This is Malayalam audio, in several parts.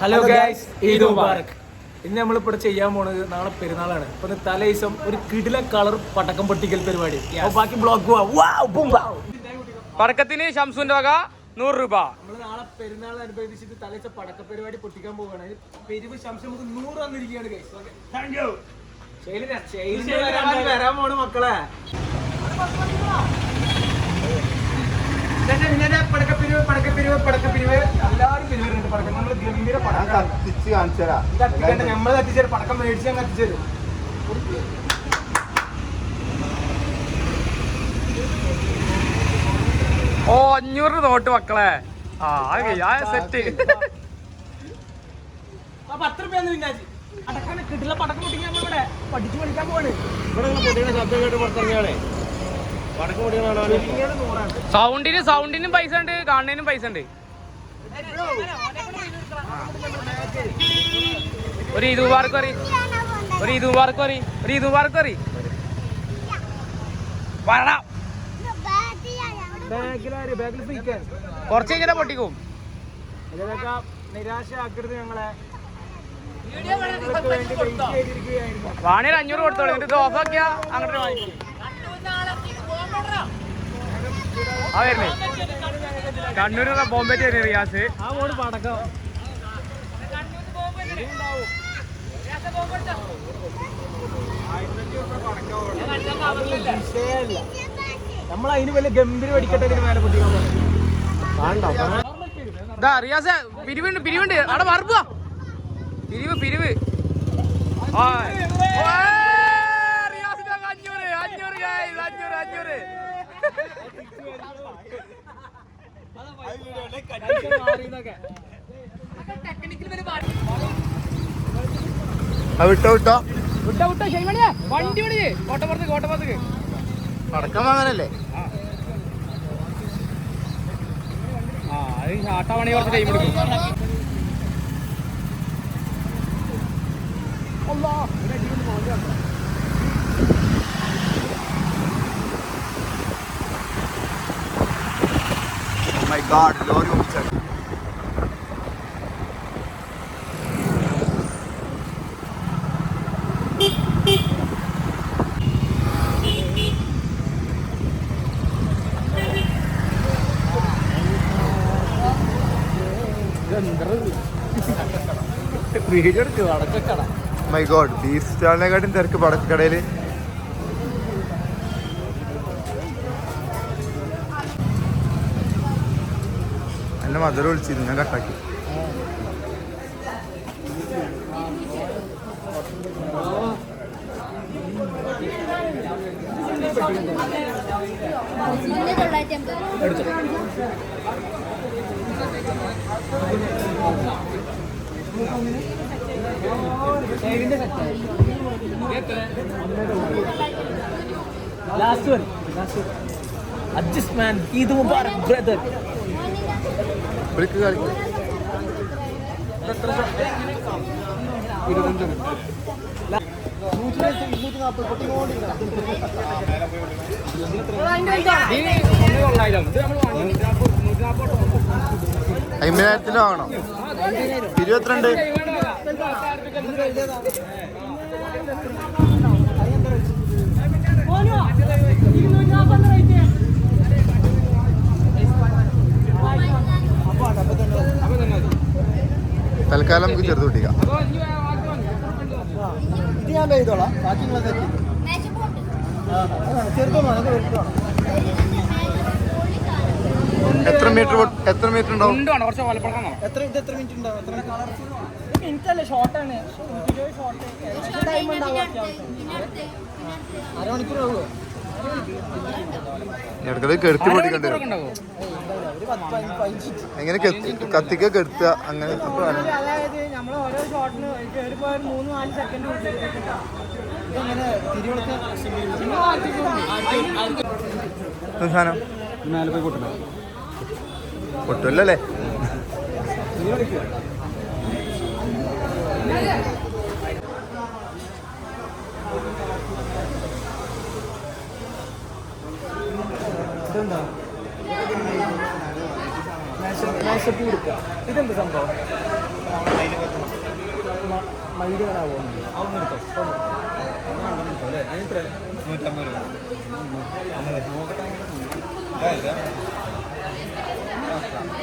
ഹലോ ഗൈസ് ഈദ് മുബാറക് ഇന്ന് നമ്മളിപ്പോൾ ഇവിടെ ചെയ്യാൻ പോണത് നാളെ പെരുന്നാളാണ്. അപ്പൊ തലേ ദിവസം ഒരു കിടില കളർ പടക്കം പൊട്ടിക്കൽ പരിപാടി. ബാക്കി ബ്ലോക്ക് പടക്കത്തിന് ഷംസുന്റെ വക നൂറ് രൂപ. നമ്മൾ നാളെ പെരുന്നാൾ അനുഭവിച്ചിട്ട് തലേച്ച പടക്ക പരിപാടി പൊട്ടിക്കാൻ പോവുകയാണ് പെരുവ് ശംസം നമുക്ക് നൂറ് വന്നിരിക്കുകയാണ് ഗൈസ് വരാൻ പോണു മക്കളെ. പടക്കപ്പിരിവ് പടക്കപ്പിരിവ് എല്ലാവരും പിരിവരുന്നുണ്ട് പടക്കം. നമ്മൾ ഗംഭീര പടക്കം കത്തിച്ച് കാണിച്ചു തരാം. കത്തിക്കണ്ട നമ്മൾ കത്തിച്ചേരും പടക്കം മേടിച്ച് ഞാൻ കത്തിച്ചേരും ഓ അഞ്ഞൂറ് തോട്ട് മക്കളെ. ആ ആ സെറ്റ് ആ പത്ത് റുപ്യ കിട്ടില്ല പടക്കം പൊട്ടിക്കാൻ ഇവിടെ പഠിച്ചു പഠിക്കാൻ പോവാണ്. ഇവിടെ ശബ്ദം കേട്ട് പുറത്തിറങ്ങിയാളെ സൗണ്ടിന് സൗണ്ടിനും പൈസ ഉണ്ട് കാണുന്നതിനും പൈസ ഉണ്ട്. ഒരു ഈദ് പാർക്ക് പറ ഒരു ഈദ് പാർക്ക് പറ ഒരു ഈദ് പാർക്ക് പറ കൊറച്ച് കഴിഞ്ഞാൽ പൊട്ടിക്കും. ഇതിനൊക്കെ നിരാശ ആക്കരുത് ഞങ്ങളെ വാണിയിൽ അഞ്ഞൂറ് കൊടുത്തോളൂ എന്നിട്ട് ഇത് ഓഫ് ആക്കിയാ അങ്ങോട്ട് വാങ്ങിക്കും ആ വരുന്നേ. കണ്ണൂർ ബോംബെ വരുന്നത് റിയാസ്. നമ്മൾ അതിന് വലിയ ഗംഭീര വെടിക്കട്ടെ മേലെ പോകുന്നത് റിയാസ് പിരിവുണ്ട് പിരിവുണ്ട്. അവിടെ മറപ്പുക പിരിവ് പിരിവ്. ആ. റിയാസിന്റെ അഞ്ഞൂറ് അഞ്ഞൂറ് അഞ്ഞൂറ് അഞ്ഞൂറ്. വിട്ടോ വിട്ടോ. വിട്ടോ വിട്ടോ ശരിമണിയാ വണ്ടി വിളി കോട്ടപ്പുറത്ത് കോട്ടപ്പുറത്തേക്ക്. പടക്കം വാങ്ങാനല്ലേ? ആ അത് ഷാട്ടാ പണി കുറച്ച് ടൈം എടുക്കും. ഗാഡ് ലോറി ഓടിച്ചാൽ വീഡിയോ ലോറി അടക്കക്കട മൈ ഗോഡ് ബീഫ് സ്റ്റാളിനെക്കാട്ടും തിരക്ക് പടക്കടയിൽ മദർ വിളിച്ചിരുന്നു ഞാൻ കട്ടാക്കി. Last one last adjust man Eid Mubarak brother വിളിക്ക് കളിക്കും അമ്പതിനായിരത്തിലോ ആണോ ഇരുപത്തിരണ്ട്. തൽക്കാലം നമുക്ക് ചെറുത് പോട്ട് എത്ര മീറ്റർ എത്ര മീറ്റർ ഉണ്ടാവും എത്ര ഇത് എത്ര മിനിറ്റ് ഉണ്ടാവും എത്ര മിനിറ്റല്ലേ ഷോർട്ടാണ് അരമണിക്കൂർ ആവുമോ കെടുത്തി പതിനഞ്ച് എങ്ങനെ കെത്തി- കത്തിക്ക കെടുത്തുക അങ്ങനെ വേണം. ഇതെന്താ മാഷപ്പ് കൊടുക്കുക ഇതെന്ത് സംഭവം? മൈഡ് കാണാവോ അതൊന്നും എടുത്തോ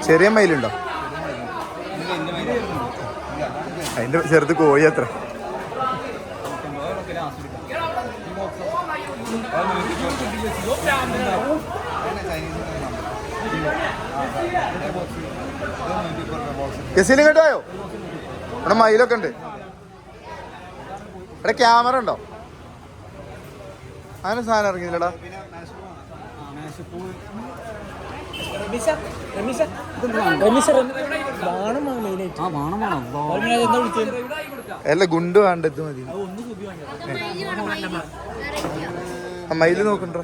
ചെറിയ മയിലുണ്ടോ? അതിന്റെ ചെറുത് കോഴി അത്ര. ഗസീലും കേട്ടോ ഇവിടെ മയിലൊക്കെ ഉണ്ട്. ഇവിടെ ക്യാമറ ഉണ്ടോ? അങ്ങനെ സാധനം ഇറങ്ങിയില്ലടാ. റമീസ റമീസ റമീസ വാണം മെയിനായിട്ട് ആ വാണം വേണം. എന്താ വിളിച്ചത് അല്ല ഗുണ്ട് വേണ്ട ഇത് മതി. മയിൽ നോക്കണ്ടോ?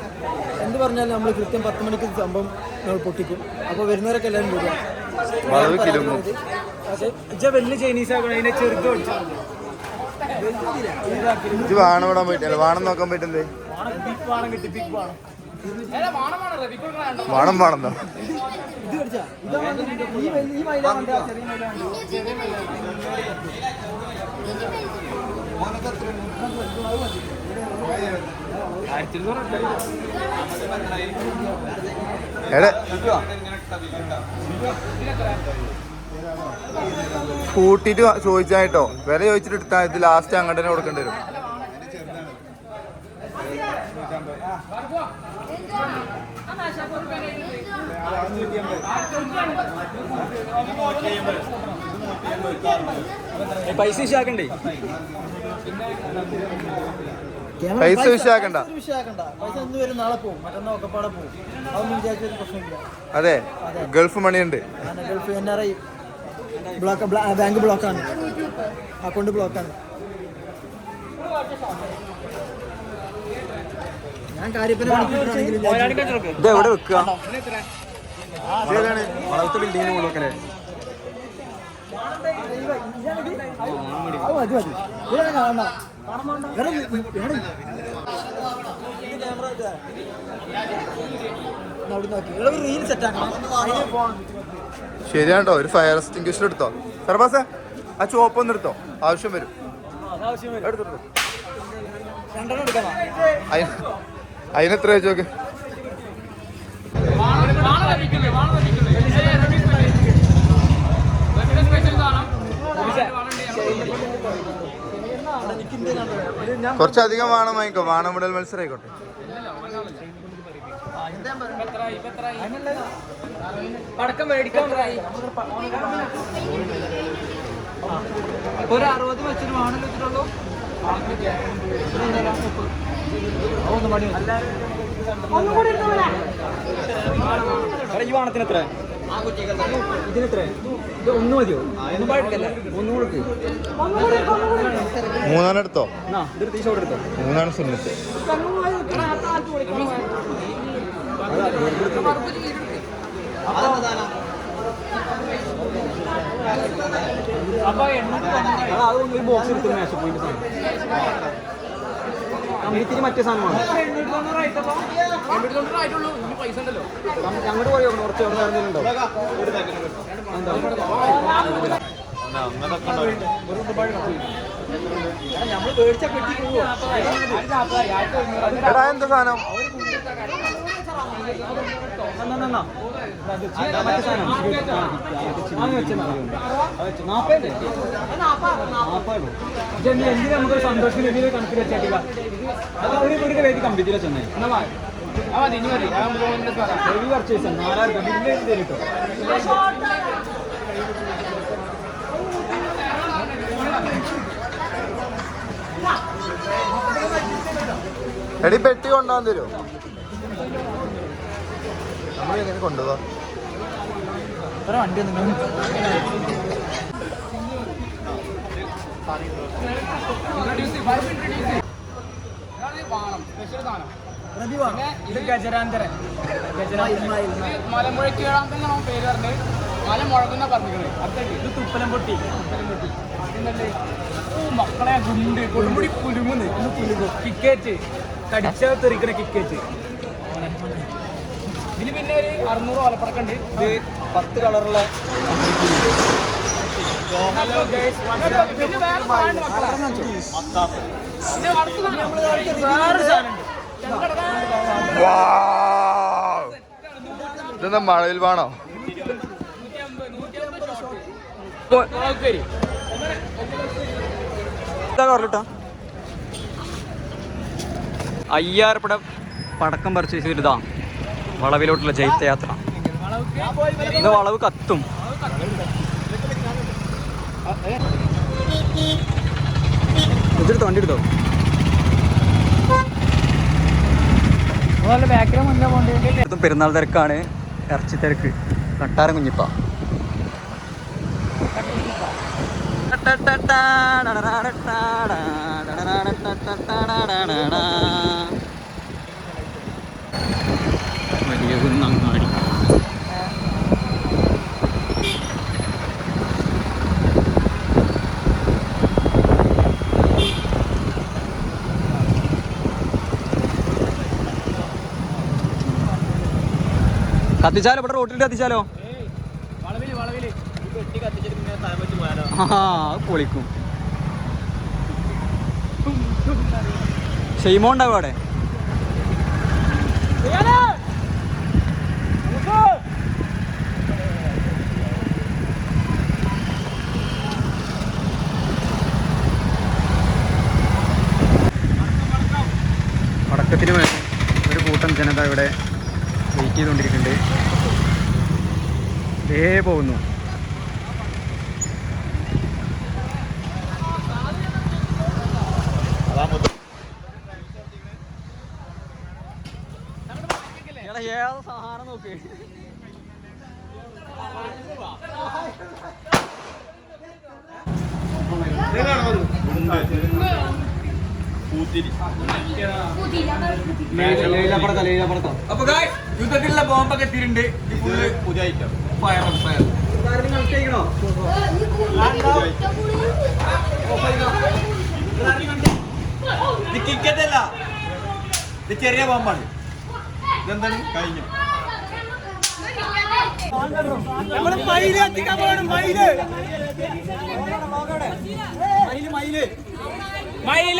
എന്ത് പറഞ്ഞാലും നമ്മൾ കൃത്യം പത്ത് മണിക്ക് സംഭവം നമ്മൾ പൊട്ടിക്കും. അപ്പോൾ വരുന്നവരൊക്കെ എല്ലാവരും വരിക വലിയ ചൈനീസ് അതിനെ ചെറുത് ഇത് വാണം ഇടാൻ പോയിട്ടല്ല? വാണം നോക്കാൻ പറ്റുന്നത് വാണം വാണം. ഈ കൂട്ടിട്ട് ചോദിച്ചായിട്ടോ വില ചോദിച്ചിട്ട് എടുത്താ ഇത് ലാസ്റ്റ് അങ്ങോട്ട് തന്നെ കൊടുക്കേണ്ടി വരും. പൈസ വിഷയാക്കണ്ടേ പൈസ വിഷയാക്കണ്ട വിഷയാക്കണ്ട പൈസ ഇന്ന് വരും നാളെ പോകും മറ്റന്നാ ഒക്കെപ്പാടെ പോകും അതൊന്നും വിചാരിച്ചൊരു പ്രശ്നമില്ല. അതെ. ഗൾഫ് മണിയുണ്ട്. കാരണം Gulf N R I block bank ബ്ലോക്കാണ്. അക്കൗണ്ട് ബ്ലോക്കാണ്. ഞാൻ കാര്യത്തിന് ഇത് എവിടെ വെക്കുക? വളർത്ത് ബിൽഡിങ്ങിന് മുകളിലൊക്കെ മതി കാണണ്ട ശരിയാണ്ടോ? ഒരു ഫയർ എക്സ്റ്റിംഗ്വിഷർ എടുത്തോ? സർബാസ ആ ചോപ്പ് ഒന്ന് എടുത്തോ? ആവശ്യം വരും. അതിനെത്ര വെച്ച് നോക്ക്? കുറച്ചധികം വാണം വാങ്ങിക്കോ. വാണം വിടൽ മത്സരം ആയിക്കോട്ടെ പടക്കം മേടിക്കാൻ ഒരു അറുപത് വെച്ചിട്ട് വാണം വെച്ചിട്ടുള്ളൂ ഈ വാണത്തിന് എത്ര? ഇതിന് എത്ര ഇത് ഒന്ന് മതിയോ? ഒന്ന് പാടില്ല. ഒന്നും കൊടുക്ക് മൂന്നാണ് എടുത്തോ? എന്നാ ഇതെടുത്ത് ഈ ഷോട്ട് എടുത്തോ. മൂന്നാണ് സുന്നത്ത് അപ്പൊ അതൊന്നും ബോക്സ് എടുത്തു മാച്ച് പോയിന്റ് കമ്പിത്തിരി മറ്റേ സാധനമാണ്. അങ്ങോട്ട് പോയോ കുറച്ച് നടന്നിട്ടുണ്ടോ എടാ എന്താ സാധനം? എന്തിനാ നമുക്ക് സന്തോഷത്തിന് എന്തിനാ കണക്ക് വെച്ചേക്കുക അത് ഒരു വേദി കമ്പിത്തിരി ചെന്നൈ പർച്ചേസ് എടി പെട്ടി കൊണ്ടുവന്നു തരുമോ നമ്മൾ എങ്ങനെ കൊണ്ടുപോകാം വണ്ടി ഇത് ഗജരാന്തരൻ പേര് പറഞ്ഞത്. മല പറഞ്ഞിരിക്കുന്നത് അടുത്തേക്ക് ഇത് തുപ്പലം പൊട്ടി ഓ മക്കളെ ഗുണ്ട്. കൊടുമുടി പുലുകു കിക്കേറ്റ് കടിച്ചാൽ തെറിക്കണ കിക്കേറ്റ് ഒരു അറുന്നൂറ് ഓലപ്പടക്കുണ്ട് ഇത് പത്ത് കളറുള്ള ഇതെന്താ മഴയിൽ വേണോ? മുളകുപ്പേരി. അയ്യായിരപ്പട പടക്കം പർച്ചേസ് ചെയ്തതാ വളവിലോട്ടുള്ള ജൈത്യയാത്ര ഇന്ന് വളവ് കത്തും. എടുത്തോ? വണ്ടി എടുത്തോ ഇതും പെരുന്നാൾ തിരക്കാണ്. ഇറച്ചി തിരക്ക്. കട്ടാരം കുഞ്ഞിപ്പ. കുന്നങ്ങാടി കത്തിച്ചാലോ? ഇവിടെ റോട്ടിൽ കത്തിച്ചാലോ? പൊളിക്കും. ഷെയ്മോ അവിടെ പടക്കത്തിന് വേണ്ടി ഒരു കൂട്ടം ജനത ഇവിടെ വെയിറ്റ് ചെയ്തുകൊണ്ടിരിക്കുന്നുണ്ട്. ദേ പോകുന്നു. ഏത് സാധനം നോക്ക്? അപ്പൊ യുദ്ധത്തിലുള്ള ബോംബൊക്കെ എത്തിയിട്ടുണ്ട്. പുതിയ ഐറ്റം ഫയർ ഫയർ ഇത് കിക്കറ്റ് അല്ല. ഇത് ചെറിയ ബോംബാണ്. ഇതെന്താണ്? കഴിഞ്ഞു. നമ്മൾ മയിൽ എത്തിക്കാൻ പോകണം മയിൽ മയിൽ. മയിൽ.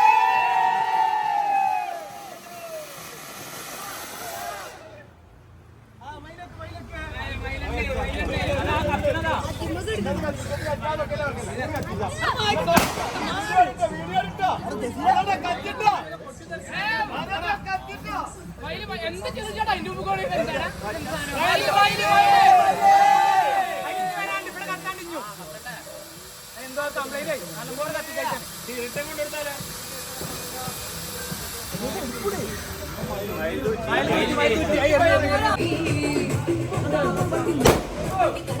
ചേട്ടാ അതിന്റെ മുമ്പ് കൂടെ എന്താണ് മയിൽ മയിൽ എന്തോ കംപ്ലൈന്റ് നല്ലപോലെ കത്തി കഴിച്ചാൽ തീർച്ചയായും കൊണ്ടെടുത്താലോ Hey!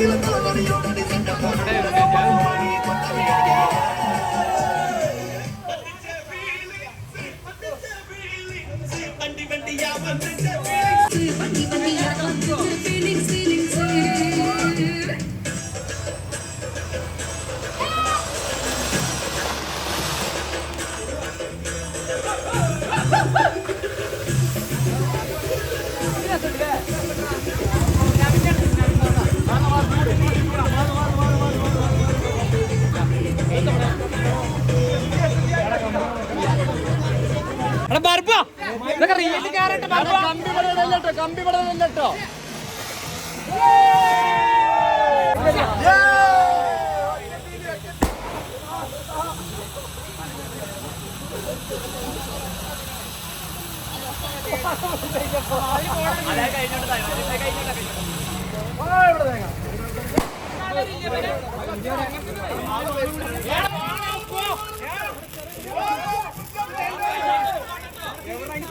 എത്തിക്കിട്ടാ എടാ കമ്പി പടയില്ലട്ടോ കമ്പി പടയില്ലട്ടോ ഞാൻ ബ്ലോഗ് എടുക്കണേ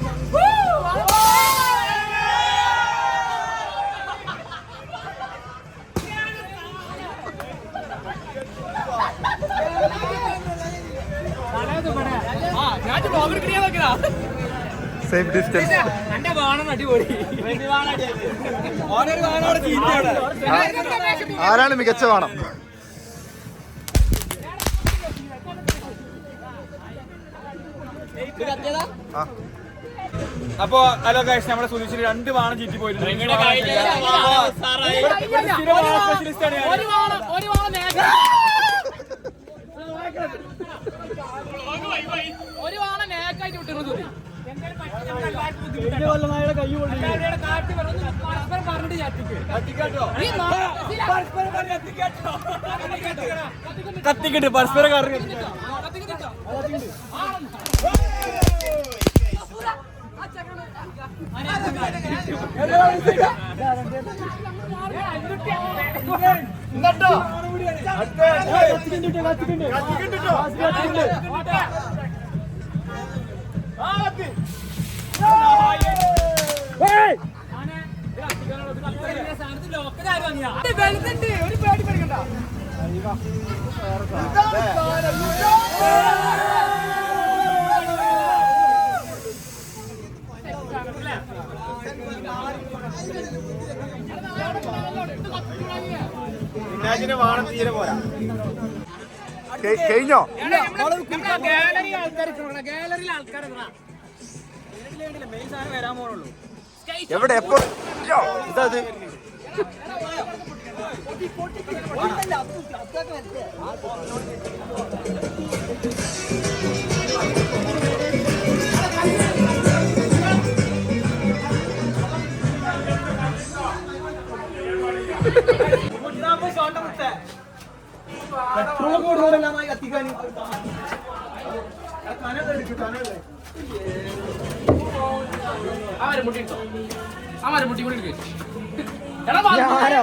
നോക്കിയതാ സേഫ് ഡിസ്റ്റൻസ് ആരാണ് മികച്ച വേണം? ആ. അപ്പൊ ഹലോ ഗൈസ് നമ്മുടെ സുധീഷിന് രണ്ട് വാണം ചീറ്റി പോയിട്ടുണ്ട്. സ്പെഷ്യലിസ്റ്റ് ആണ് വിട്ടിരുന്നു കാറ്റ് പരസ്പരം പറഞ്ഞിട്ട് കത്തിക്കിട്ട് പരസ്പരം കാരണം ഒരു പേടി പഠിക്കണ്ട കഴിഞ്ഞോ? ഗാലറി ആൾക്കാർ ഗാലറിയിൽ ആൾക്കാർ വരാൻ പോണുള്ളൂ. എവിടെ? എപ്പോ? ഇതത്. ഇതാ ഇത് പെട്രോൾ കൂടുതലെല്ലാമായി കത്തിക്കാൻ. ആ മരം മുട്ടി എടുത്തോ ആ മരം മുട്ടി. ഞാനോ മുട്ടി.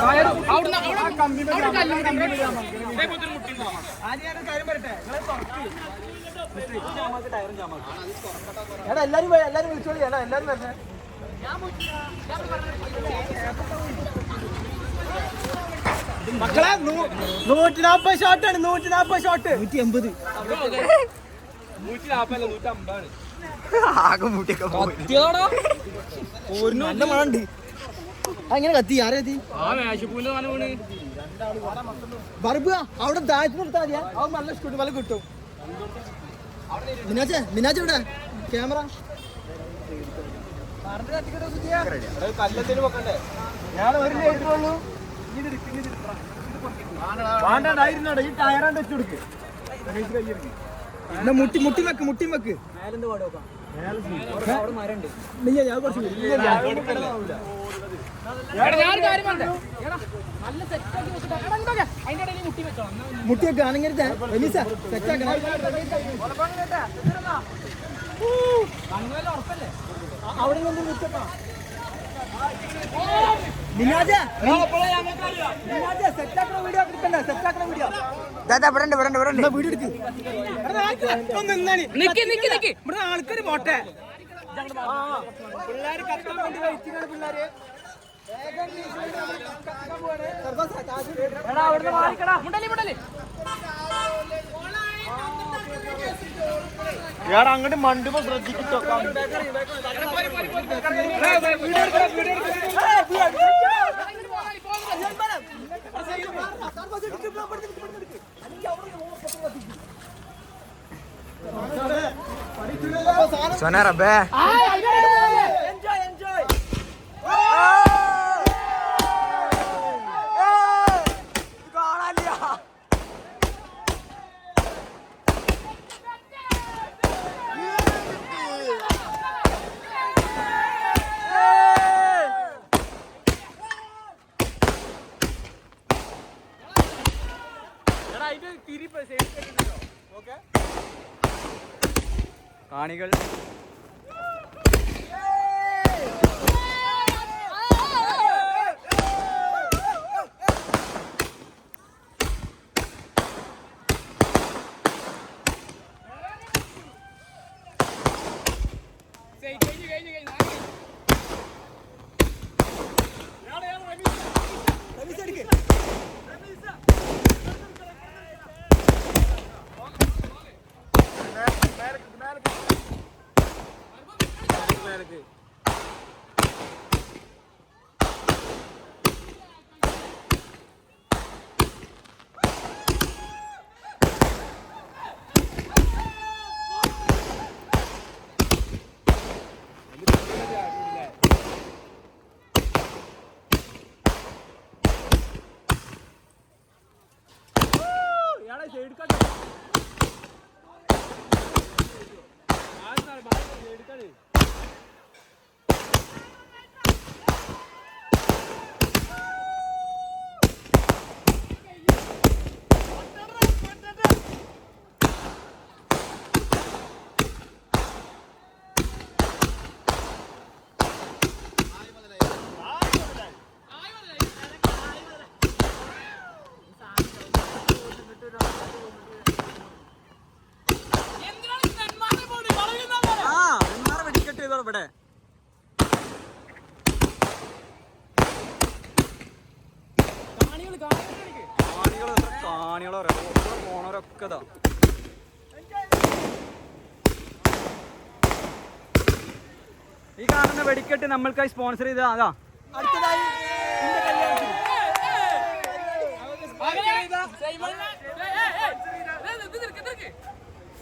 ടയർ അവിടുന്ന് അവിടെ അവിടെ കല്ല് മുട്ടി കാര്യം ഒരു മുട്ടി ഉണ്ടാവും. എടാ എല്ലാരും എല്ലാരും വിളിച്ചോളി. എടാ എല്ലാരും വരണേ മക്കളെ നൂറ്റി നാപ്പത് ഷോട്ട് ആണ് നൂറ്റി നാപ്പത് ഷോട്ട് നൂറ്റി എൺപത് ആകെ നാപ്പത് നല്ല മഴ ഉണ്ട്. അങ്ങനെ കത്തി. ആരെ കത്തി? ആ മേശപ്പൂവിന്റെ സാധനം വീണ്. ബർബ് അവിടെ താഴ്ത്തി നിർത്താൻ മതിയാ. അവൻ നല്ല സ്കൂട്ടി വല കിട്ടും. മിനാജെ മിനാജ് ഇവിടെ ക്യാമറ. ഞാൻ ഒരു ലേറ്റുള്ളൂ വേണ്ടായിരുന്നോടെ ഈ ടയറാണ്ട് വെച്ചു കൊടുക്ക്. എന്നാ മുട്ടി മുട്ടി വെക്ക് മുട്ടി വെക്ക്. ഇല്ല, ഞാൻ കുറച്ച് ഞാൻ മുട്ടിയൊക്കെ ആണെങ്കിൽ വെനീസ സെറ്റാക്കണം അവിടെ നിന്ന് ആൾക്കാര് പോട്ടെ. പിള്ളേര് വേണ്ടി വെയിറ്റിംഗാണ് പിള്ളേര്. എടാ അങ്ങോട്ട് മണ്ടുമ്പോ ശ്രദ്ധിച്ചിട്ടോ സോനാറബേ എൻജോയ് ഇതാ ഈ കാണുന്ന വെടിക്കെട്ട് നമ്മൾക്കായി സ്പോൺസർ ചെയ്ത അതാ. അടുത്തതായി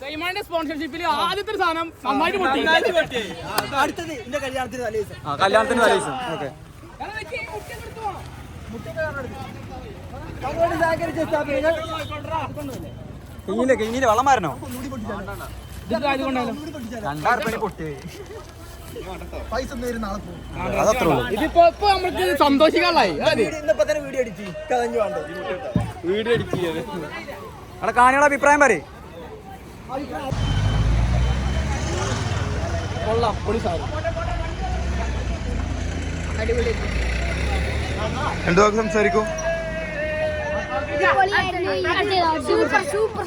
സൈമാന്റെ സ്പോൺസർഷിപ്പിൽ ആദ്യത്തെ സാധനം നന്നായിട്ട് പൊട്ടി. അടുത്തത് ഇന്റെ കല്യാണത്തിന് തലേ ദിവസം. കല്യാണത്തിന് ഓക്കെ. എടുത്ത് പോണം. പങ്കോട് സഹകരിച്ച സ്ഥാപനങ്ങൾ കിങ്ങിയില്ലേ കിങ്ങിയിൽ വെള്ളം മാരണോ പൈസ നേരം നാളെ പോകും ഇതിപ്പോ ഇപ്പൊ നമ്മൾക്ക് സന്തോഷിക്കാനുള്ളായി ഇന്നിപ്പോ തന്നെ വീഡിയോ അടിച്ച് കതഞ്ഞു വേണ്ട വീഡിയോ അവിടെ അഭിപ്രായം പറ കൊള്ളാം പൊളി സാധനം എന്തു സംസാരിക്കും? Super super super.